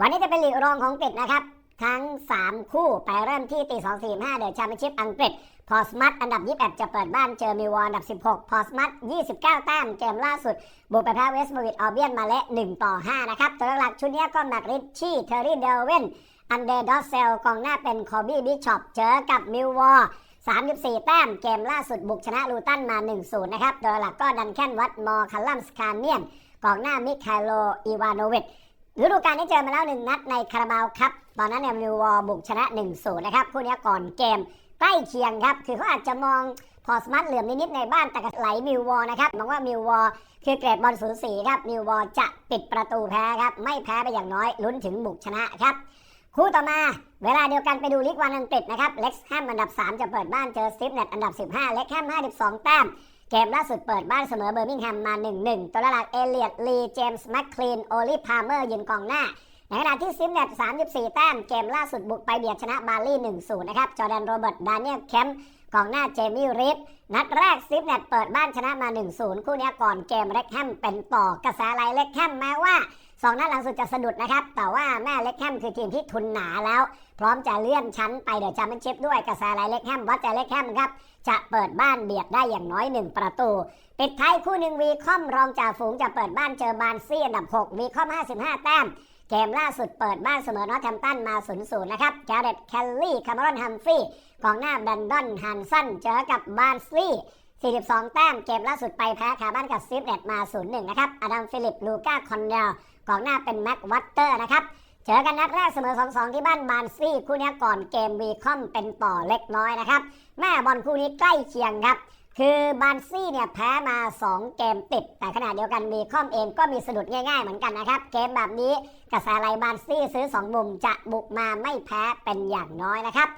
วันนี้จะเป็นลีกรองของอังกฤษนะครับ ทั้ง 3 คู่ไปเริ่มที่ตี 2 4 5 เดอะแชมเปี้ยนชิพอังกฤษ พอสมัตอันดับ 21 จะเปิดบ้านเจอมิวอลอันดับ 16 พอสมัต29 แต้มเกมล่าสุด บุกไปแพ้เวสต์บรอวิทออเบียนมาเละ1ต่อ 5 นะครับ ตัวหลักๆชุดนี้ก็แมตต์ริชชี่เทอร์รี่เดลเวนอันเดอร์ดอสเซลกองหน้าเป็นคอบี้บิชอปเจอกับมิลวอล34 แต้มเกมล่าสุดบุกชนะลูตันมา 1-0 นะครับ โดยหลักก็ดันแคนวัตมอร์คัลลัมสคาเนียนกองหน้ามิคาโล อีวานโนวิช ฤดูกาลนี้เจอมาแล้วหนึ่งนัดในคาราบาวครับ ตอนนั้นเนี่ยมิววอลบุกชนะ1-0นะครับคู่นี้ก่อนเกมใกล้เคียงครับ คือเขาอาจจะมองพอสมัตเหลื่อมนิดๆในบ้านแต่ก็ไหลมิววอลนะครับมองว่ามิววอลคือเกรดบอลสูสีครับมิววอลจะปิดประตูแพ้ครับ ไม่แพ้ไปอย่างน้อยลุ้นถึงบุกชนะครับคู่ต่อมาเวลาเดียวกันไปดูลีกวันอังกฤษนะครับเล็กแฮมอันดับ 3 จะเปิดบ้านเจอซิฟเน็ตอันดับ 15 เล็กแฮม52 แต้ม เกมล่าสุดเปิดบ้านเสมอเบอร์มิงแฮมมา 1-1 ตัวหลักเอเลียดลี เจมส์แมคคลีน โอลิพาร์เมอร์ยืนกองหน้า ในขณะที่ซิมเน็ต34 แต้ม เกมล่าสุดบุกไปเบียดชนะบาร์ลี่ 1-0 นะครับ จอแดนโรเบิร์ต ดานิเอล แคมป์ กองหน้าเจมี่ริดนัดแรกซิมเน็ตเปิดบ้านชนะมา 1-0 คู่นี้ก่อนเกมเล็กแฮมเป็นต่อกระแสไลเล็กแฮมแม้ว่าสองนัดหลังสุดจะสะดุดนะครับ แต่ว่าแม่เล็กแฮมคือทีมที่ทุนหนาแล้ว พร้อมจะเลื่อนชั้นไปเดอะแชมเปี้ยนชิพด้วยกระแสไลเล็กแฮมวัดใจเล็กแฮมครับ จะเปิดบ้านเบียดได้อย่างน้อย 1 ประตู ปิดท้ายคู่หนึ่งวีคอมรองจ่าฝูงจะเปิดบ้านเจอบานซี่อันดับ 6 วีคอม 55 แต้ม เกมล่าสุดเปิดบ้านเสมอนอตแฮมตันมา 0-0 นะครับแกเรตแคลลี่คาร์มรอนฮัมฟรีย์กองหน้าแบนดอนฮันสันเจอกับบานสลีย์42 แต้มเกมล่าสุดไปแพ้คาบ้านกับซิฟเน็ตมา 0-1 นะครับ อดัมฟิลิป ลูก้า คอนเนลกองหน้าเป็นแม็กวัตเตอร์นะครับ เจอกันนัดแรกเสมอ 2-2 ที่บ้านบานซี่คู่นี้ก่อนเกมวีคอมเป็นต่อเล็กน้อยนะครับ แม่บอลคู่นี้ใกล้เคียงครับ คือบานซี่เนี่ยแพ้มา 2 เกมติด แต่ขณะเดียวกันมีข้อมเองก็มีสะดุดง่ายๆเหมือนกันนะครับ เกมแบบนี้กระแสไลบานซี่ซื้อ 2 มุมจะบุกมาไม่แพ้เป็นอย่างน้อยนะครับ